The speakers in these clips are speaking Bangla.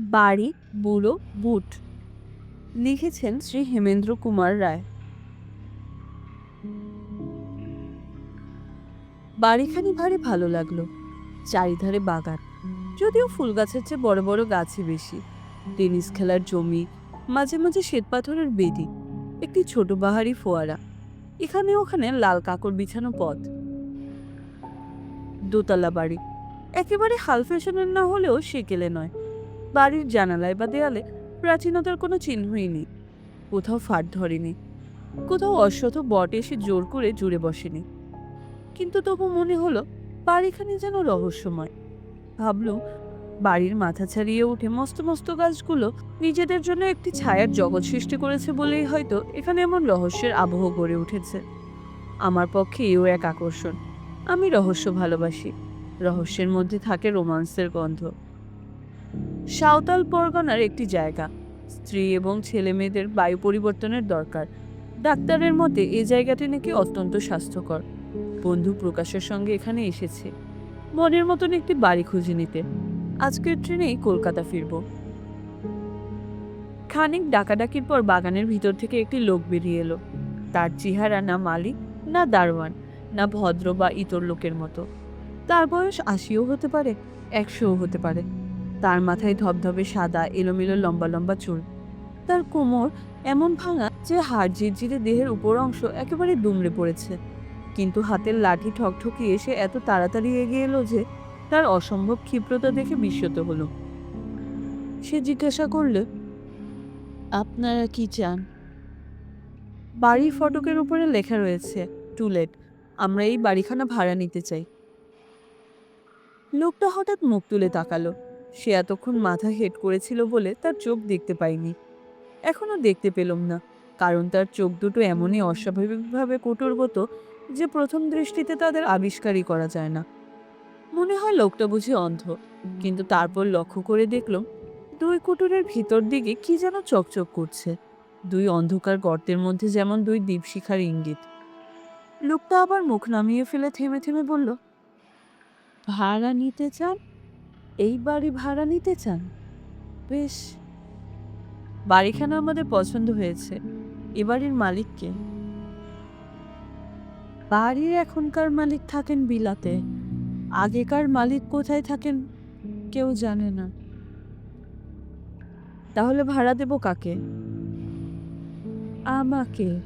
বাড়ি, বুড়ো, বুট। লিখেছেন শ্রী হেমেন্দ্র কুমার রায়। বাড়িখানি ভারী ভালো লাগল, চারিধারে বাগান। যদিও ফুল গাছের চেয়ে বড় বড় গাছই বেশি। টেনিস খেলার জমি, মাঝে মাঝে শ্বেতপাথরের বেদি, একটি ছোট বাহারি ফোয়ারা। এখানে ওখানে লাল কাকড় বিছানো পথ। দোতলা বাড়ি। একেবারে হাল ফ্যাশনের না হলেও সেকেলে নয়। বাড়ির জানালায় বা দেয়ালে প্রাচীনতার কোনো চিহ্নই নেই। কোথাও ফাট ধরেনি। কোথাও অশ্বথ বট এসে জোর করে জুড়ে বসেনি। কিন্তু তবু মনে হলো, বাড়িখানে যেন রহস্যময়। ভাবলুম, বাড়ির মাথা ছাড়িয়ে উঠে মস্ত মস্ত গাছগুলো নিজেদের জন্য একটি ছায়ার জগৎ সৃষ্টি করেছে বলেই হয়তো এখানে এমন রহস্যের আবহ গড়ে উঠেছে। আমার পক্ষে এও এক আকর্ষণ। আমি রহস্য ভালোবাসি। রহস্যের মধ্যে থাকে রোমান্সের গন্ধ। সাঁওতাল পরগনার একটি জায়গা। স্ত্রী এবং ছেলে মেয়েদের বায়ু পরিবর্তনের দরকার। ডাক্তারের মতে এই জায়গাটি নাকি অত্যন্ত স্বাস্থ্যকর। বন্ধু প্রকাশের সঙ্গে এখানে এসেছে। মনের মতন একটি বাড়ি খুঁজে নিতে। আজকের ট্রেনেই কলকাতা ফিরব। খানিক ডাকাডাকির পর বাগানের ভিতর থেকে একটি লোক বেরিয়ে এলো। তার চেহারা না মালিক, না দারোয়ান, না ভদ্র বা ইতর লোকের মতো। তার বয়স আশিও হতে পারে, একশোও হতে পারে। তার মাথায় ধবধবে সাদা, এলোমেলো লম্বা লম্বা চুল। তার কোমর এমন ভাঙা যে হাড় ঝিরঝিরে দেহের উপর অংশ একেবারে দুমড়ে পড়েছে। কিন্তু হাতের লাঠি ঠকঠকি এসে এত তাড়াতাড়ি এগিয়ে এলো যে তার অসম্ভব ক্ষিপ্রতা দেখে বিস্মিত হলো। সে জিজ্ঞাসা করলে, আপনারা কি চান? বাড়ির ফটকের উপরে লেখা রয়েছে টুলেট আমরা এই বাড়িখানা ভাড়া নিতে চাই। লোকটা হঠাৎ মুখ তুলে তাকালো। সে এতক্ষণ মাথা হেট করেছিল বলে তার চোখ দেখতে পাইনি। এখনও দেখতে পেলাম না, কারণ তার চোখ দুটো এমনই অস্বাভাবিকভাবে কটুরগত যে প্রথম দৃষ্টিতে তাদের আবিষ্কারই করা যায় না। মনে হয় লোকটা বুঝি অন্ধ, কিন্তু তারপর লক্ষ্য করে দেখলাম, দুই কুটুরের ভিতর দিকে কি যেন চকচক করছে। দুই অন্ধকার গর্তের মধ্যে যেমন দুই দীপশিখার ইঙ্গিত। লোকটা আবার মুখ নামিয়ে ফেলে থেমে থেমে বলল, ভাড়া নিতে চান? এই বাড়ি ভাড়া নিতে চান? বেশ। বাড়িখানা আমাদের পছন্দ হয়েছে। এ বাড়ির মালিককে। বাড়ির এখনকার মালিক থাকেন বিলাতে। আগেকার মালিক কোথায় থাকেন কেউ জানে না। তাহলে ভাড়া দেব কাকে? আমাকে।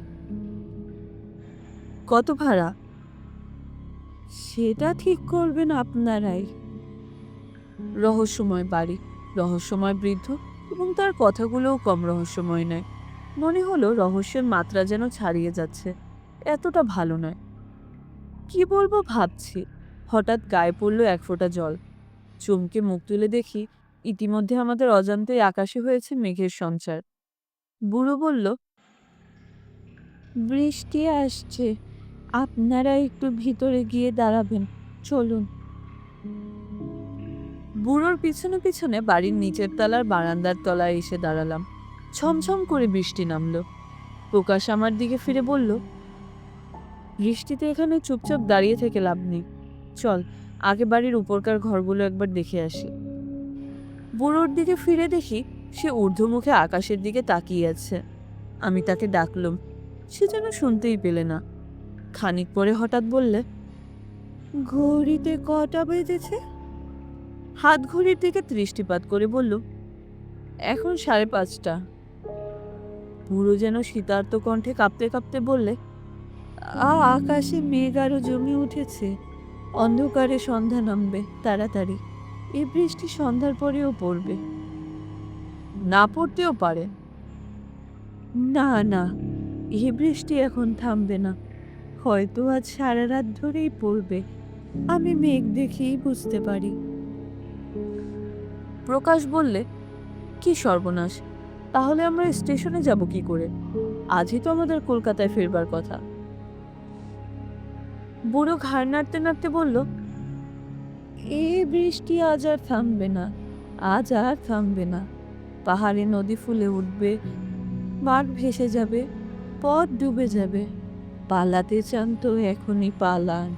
কত ভাড়া? সেটা ঠিক করবেন আপনারাই। রহস্যময় বাড়ি, রহস্যময় বৃদ্ধ এবং তার কথাগুলোও কম রহস্যময় নয়। মনে হলো রহস্যের মাত্রা যেন ছাড়িয়ে যাচ্ছে, এতটা ভালো নয়। কি বলব ভাবছি, হঠাৎ গায়ে পড়ল এক ফোঁটা জল। চমকে মুখ তুলে দেখি ইতিমধ্যে আমাদের অজান্তেই আকাশে হয়েছে মেঘের সঞ্চার। বুড়ো বলল, বৃষ্টি আসছে, আপনারা একটু ভিতরে গিয়ে দাঁড়াবেন, চলুন। বুড়োর পিছনে পিছনে বাড়ির নিচের তলার বারান্দার তলায় এসে দাঁড়ালাম। ছমছম করে বৃষ্টি নামলো। প্রকাশ আমার দিকে ফিরে বলল, বৃষ্টিতে এখানে চুপচাপ দাঁড়িয়ে থেকে লাভ নেই। চল, আগে বাড়ির উপরকার ঘরগুলো একবার দেখে আসি। বুড়োর দিকে ফিরে দেখি, সে ঊর্ধ্বমুখে আকাশের দিকে তাকিয়ে আছে। আমি তাকে ডাকলুম, সে যেন শুনতেই পেলে না। খানিক পরে হঠাৎ বললে, ঘড়িতে কটা বেজেছে? হাত ঘড়ির দিকে দৃষ্টিপাত করে বলল, এখন সাড়ে পাঁচটা। বুড়ো যেন শীতার্ত কণ্ঠে কাঁপতে কাঁপতে বললে আকাশে মেঘ আরও জমে উঠেছে। অন্ধকারে সন্ধ্যা নামবে, তাড়াতাড়ি। এ বৃষ্টি সন্ধ্যার পরেও পড়বে। না পড়তেও পারে। না না, এ বৃষ্টি এখন থামবে না। হয়তো আজ সারা রাত ধরেই পড়বে। আমি মেঘ দেখেই বুঝতে পারি। প্রকাশ বললে, কি সর্বনাশ! তাহলে আমরা স্টেশনে যাব কি করে? আজই তো আমাদের কলকাতায় ফিরবার কথা। বুড়ো ঘাড় নাড়তে নাড়তে বলল, এ বৃষ্টি আজ আর থামবে না, আজ আর থামবে না। পাহাড়ে নদী ফুলে উঠবে, মাঠ ভেসে যাবে, পথ ডুবে যাবে। পালাতে চান তো এখনই পালান।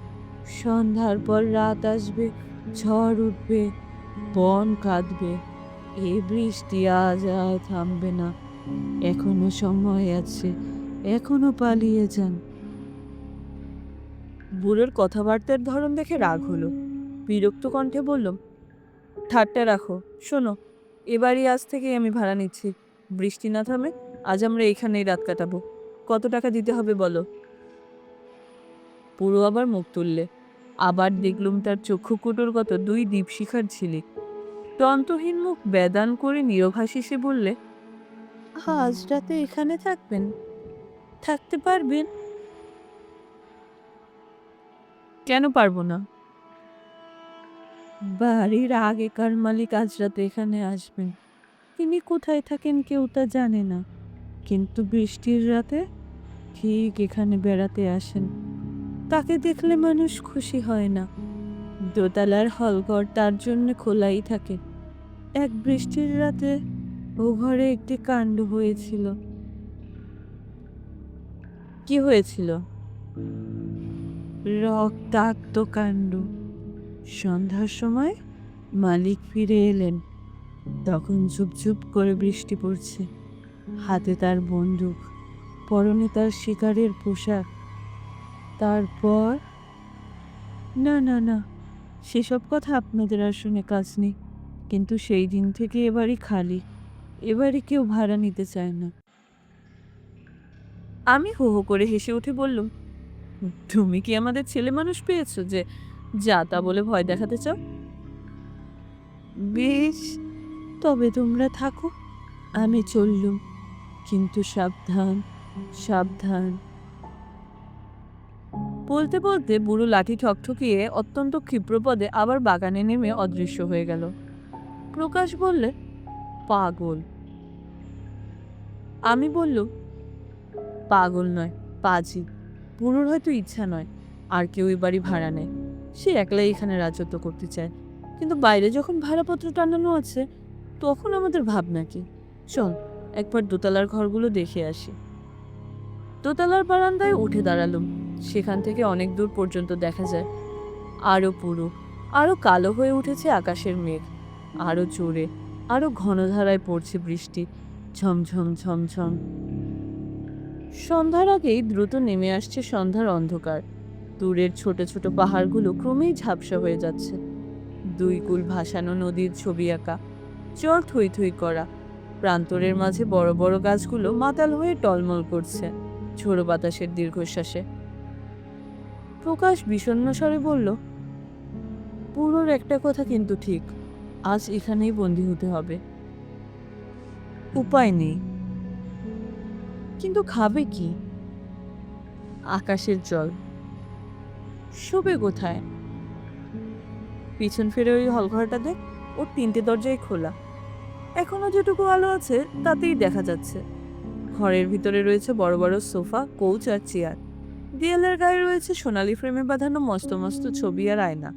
সন্ধ্যার পর রাত আসবে, ঝড় উঠবে বন কাঁদবে এই বৃষ্টি আজ আর থামবে না। এখনও সময় আছে, এখনও পালিয়ে যান। বুড়োর কথাবার্তার ধরন দেখে রাগ হলো। বিরক্ত কণ্ঠে বলল, ঠাট্টা রাখো, শোনো, এবারই আজ থেকে আমি ভাড়া নিচ্ছি। বৃষ্টি না থামে, আজ আমরা এখানেই রাত কাটাবো। কত টাকা দিতে হবে বলো? পুরো আবার মুখ তুললে আবার দেখলুম তার চক্ষু কুটোর কত দুই দীপশিখার ঝিলিক। তন্তহীন মুখ বেদান করে নিরভাসিসে বললে, আজ রাতে এখানে থাকবেন? থাকতে পারবেন? কেন পারব না? বাড়ির আগেকার মালিক আজ রাতে এখানে আসবেন। তিনি কোথায় থাকেন কেউ তা জানে না। কিন্তু বৃষ্টির রাতে ঠিক এখানে বেড়াতে আসেন। তাকে দেখলে মানুষ খুশি হয় না। দোতলার হলঘর তার জন্য খোলাই থাকে। এক বৃষ্টির রাতে ও ঘরে একটি কাণ্ড হয়েছিল। কি হয়েছিল? রক্তাক্ত কাণ্ড। সন্ধ্যার সময় মালিক ফিরে এলেন। তখন ঝুপঝুপ করে বৃষ্টি পড়ছে। হাতে তার বন্দুক, পরনে তার শিকারের পোশাক। তারপর? না না না, সেসব কথা আপনাদের আর শুনে কাজ নেই। কিন্তু সেই দিন থেকে এবারই খালি। এবারে কেউ ভাড়া নিতে চায় না। আমি হো হো করে হেসে উঠে বললুম, তুমি কি আমাদের ছেলে মানুষ পেয়েছ যে যা তা বলে ভয় দেখাতে চাও? বেশ, তবে তোমরা থাকো, আমি চললুম। কিন্তু সাবধান সাবধান। বলতে বলতে বুড়ো লাঠি ঠকঠকিয়ে অত্যন্ত ক্ষিপ্রপদে আবার বাগানে নেমে অদৃশ্য হয়ে গেল। প্রকাশ বললে, পাগল। আমি বললুম পাগল নয়, পাজি। বুড়োর হয়তো ইচ্ছা নয়, আর কেউ এই বাড়ি ভাড়া নেয়। সে একলাই এখানে রাজত্ব করতে চায়। কিন্তু বাইরে যখন ভাড়াপত্র টানানো আছে, তখন আমাদের ভাবনা কি? চল, একবার দোতলার ঘরগুলো দেখে আসি। দোতলার বারান্দায় উঠে দাঁড়ালুম। সেখান থেকে অনেক দূর পর্যন্ত দেখা যায়। আরও পুরো আরও কালো হয়ে উঠেছে আকাশের মেঘ আরও জোরে আরও ঘনধারায় পড়ছে বৃষ্টি, ঝমঝম ঝমঝম। সন্ধ্যার আগেই দ্রুত নেমে আসছে সন্ধ্যার অন্ধকার। দূরের ছোট ছোট পাহাড়গুলো ক্রমেই ঝাপসা হয়ে যাচ্ছে। দুই কুল ভাসানো নদীর ছবি আঁকা জল থই থই করা, প্রান্তরের মাঝে বড় বড় গাছগুলো মাতাল হয়ে টলমল করছে, ঝোড়ো বাতাসের দীর্ঘশ্বাসে। প্রকাশ বিষণ্ণ স্বরে বলল, পুরোর একটা কথা কিন্তু ঠিক, আজ এখানেই বন্দি হতে হবে। উপায় নেই। কিন্তু খাবে কি? আকাশের জল। শোবে কোথায়? পিছন ফিরে ওই হলঘরটা দেখ, ওর তিনটে দরজাই খোলা। এখনও যেটুকু আলো আছে, তাতেই দেখা যাচ্ছে। ঘরের ভিতরে রয়েছে বড় বড় সোফা, কোচ আর চেয়ার। দেয়ালের গায়ে রয়েছে সোনালি ফ্রেমে বাঁধানো মস্ত মস্ত ছবি আর আয়না।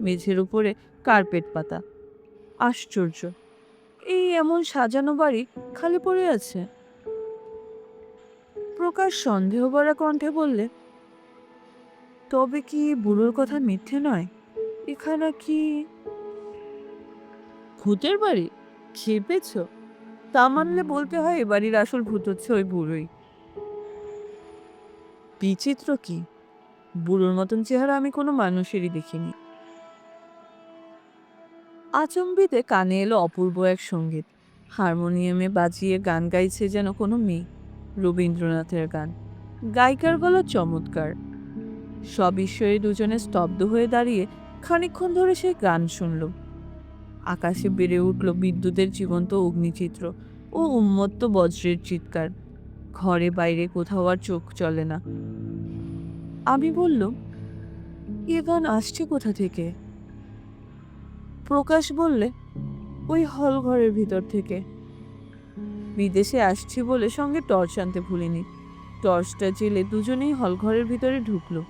মেঝের উপরে কার্পেট পাতা। আশ্চর্য। এই এমন সাজানো বাড়ি খালি পড়ে আছে। প্রকাশ সন্দেহ ভরা কণ্ঠে বললে, তবে কি বুড়োর কথা মিথ্যে নয়? এখানে কি ভূতের বাড়ি? খেপেছ তা মানলে বলতে হয় এ বাড়ির আসল ভূত হচ্ছে ওই বুড়োই। বিচিত্র কি? বুড়োর মতন চেহারা আমি কোনো মানুষেরই দেখিনি। আচম্বিতে কানে এলো অপূর্ব এক সংগীত। হারমোনিয়ামে বাজিয়ে গান গাইছে যেন কোনো মেয়ে। রবীন্দ্রনাথের গান। গায়িকার গলা চমৎকার। সবিস্ময়ে দুজনে স্তব্ধ হয়ে দাঁড়িয়ে খানিকক্ষণ ধরে সে গান শুনল। আকাশে বেড়ে উঠল বিদ্যুতের জীবন্ত অগ্নিচিত্র ও উন্মত্ত বজ্রের চিৎকার। ঘরে বাইরে কোথাও আর চোখ চলে না। আমি বলল এ গান আসছে কোথা থেকে? প্রকাশ বললে, ওই হল ঘরের ভিতর থেকে। বিদেশে আসছি বলে সঙ্গে টর্চ আনতে ভুলিনি। টর্চটা জেলে দুজনেই হল ঘরের ভিতরে ঢুকলো।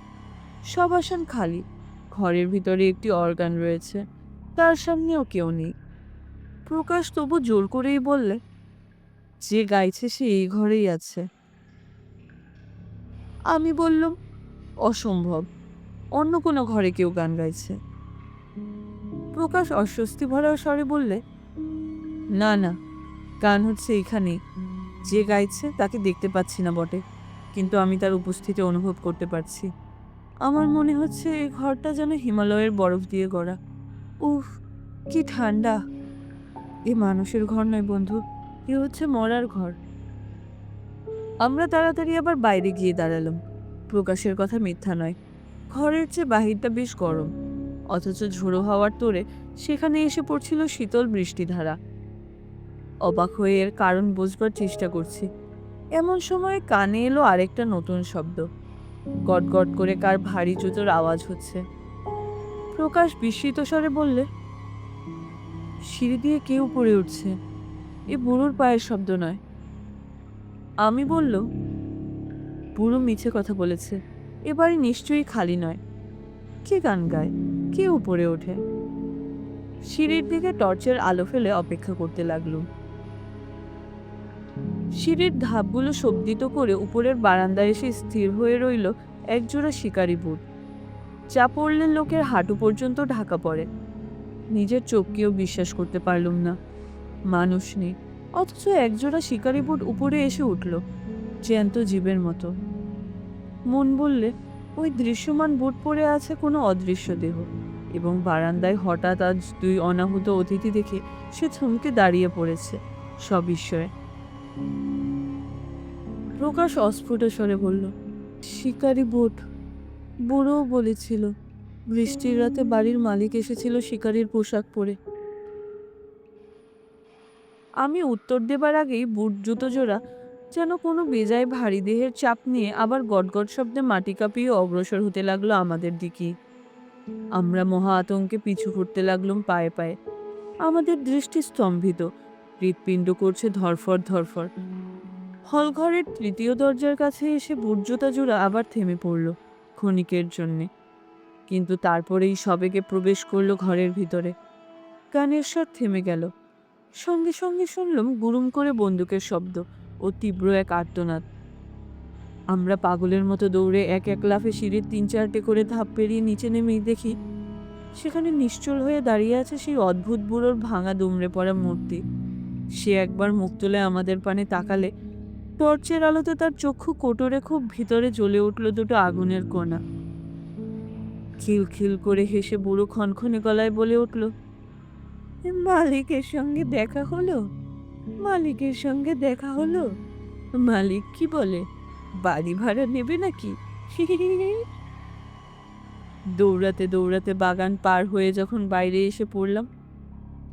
সব আসান খালি। ঘরের ভিতরে একটি অর্গান রয়েছে। তার সামনেও কেউ নেই। প্রকাশ তবু জোর করেই বললে যে গাইছে সে এই ঘরেই আছে। আমি বললাম, অসম্ভব, অন্য কোনো ঘরে কেউ গান গাইছে। প্রকাশ অস্বস্তি ভরা স্বরে বললে, না না, গান হচ্ছে এখানে যে গাইছে তাকে দেখতে পাচ্ছি না বটে, কিন্তু আমি তার উপস্থিতি অনুভব করতে পারছি। আমার মনে হচ্ছে এই ঘরটা যেন হিমালয়ের বরফ দিয়ে গড়া। উফ, কি ঠান্ডা। এ মানুষের ঘর নয় বন্ধু এ হচ্ছে মরার ঘর। আমরা তাড়াতাড়ি আবার বাইরে গিয়ে দাঁড়ালাম। প্রকাশের কথা মিথ্যা নয়। ঘরের চেয়ে বাহিরটা বেশ গরম। অথচ ঝোড়ো হওয়ার তোরে সেখানে এসে পড়ছিল শীতল বৃষ্টিধারা অবাক হয়ে এর কারণ বুঝবার চেষ্টা করছি। এমন সময় কানে এলো আরেকটা নতুন শব্দ। গট গট করে কার ভারী জুতোর আওয়াজ হচ্ছে। প্রকাশ বিস্মিত স্বরে বললে, সিঁড়ি দিয়ে কেউ পড়ে উঠছে? এ বুড়োর পায়ের শব্দ নয়। আমি বলল বুড়ো মিছে কথা বলেছে। এবারে নিশ্চয়ই খালি নয়। কে গান গায়? কে উপরে ওঠে? সিঁড়ির দিকে টর্চের আলো ফেলে অপেক্ষা করতে লাগলুম। সিঁড়ির ধাপগুলো শব্দিত করে উপরের বারান্দায় এসে স্থির হয়ে রইল একজোড়া শিকারি বুট চা পড়লে লোকের হাঁটু পর্যন্ত ঢাকা পড়ে। নিজের চোখকেও বিশ্বাস করতে পারলুম না। মানুষ নেই। অথচ একজোড়া শিকারি বুট উপরে এসে উঠল, জ্যান্ত জীবের মতো। মন বললে, ওই দৃশ্যমান বুট পরে আছে কোনো অদৃশ্য দেহ, এবং বারান্দায় হঠাৎ আজ দুই অনাহুত অতিথি দেখে সে থমকে দাঁড়িয়ে পড়েছে, সবিস্ময়ে। প্রকাশ অস্ফুট স্বরে বলল, শিকারি বুট, বুড়োও বলেছিল, বৃষ্টির রাতে বাড়ির মালিক এসেছিল শিকারির পোশাক পরে। আমি উত্তর দেবার আগেই বুট জুতো জোড়া যেন কোনো বেজায় ভারী দেহের চাপ নিয়ে আবার গটগট শব্দে মাটি কাঁপিয়ে অগ্রসর হতে লাগল আমাদের দিকে। আমরা মহা আতঙ্কে পিছু করতে লাগলাম পায়ে পায়ে। আমাদের দৃষ্টি স্তম্ভিত। হৃৎপিণ্ড করছে ধরফর ধরফর। হলঘরের তৃতীয় দরজার কাছে এসে বুটজোতা জোড়া আবার থেমে পড়ল ক্ষণিকের জন্যে। কিন্তু তারপরেই সবেকে প্রবেশ করল ঘরের ভিতরে। গানের স্বর থেমে গেল। সঙ্গে সঙ্গে শুনলাম গুরুম করে বন্দুকের শব্দ ও তীব্র এক আর্তনাদ। আমরা পাগলের মতো দৌড়ে এক এক লাফে সিঁড়ির তিন চারটে করে ধাপ পেরিয়ে নিচে নেমেই দেখি, সেখানে নিশ্চল হয়ে দাঁড়িয়ে আছে সেই অদ্ভুত বুড়োর ভাঙা দুমড়ে পড়া মূর্তি। সে একবার মুখ তুলে আমাদের পানে তাকালে টর্চের আলোতে তার চক্ষু কোটরে খুব ভিতরে জ্বলে উঠল দুটো আগুনের কোনা। খিল খিল করে হেসে বুড়ো ক্ষণক্ষণে গলায় বলে উঠল মালিকের সঙ্গে দেখা হলো? মালিকের সঙ্গে দেখা হলো? মালিক কি বলে? বাড়ি ভাড়া নেবে নাকি? দৌড়াতে দৌড়াতে বাগান পার হয়ে যখন বাইরে এসে পড়লাম,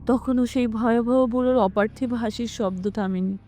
তখনও সেই ভয়াবহ বুড়োর অপার্থিব হাসির শব্দ থামেনি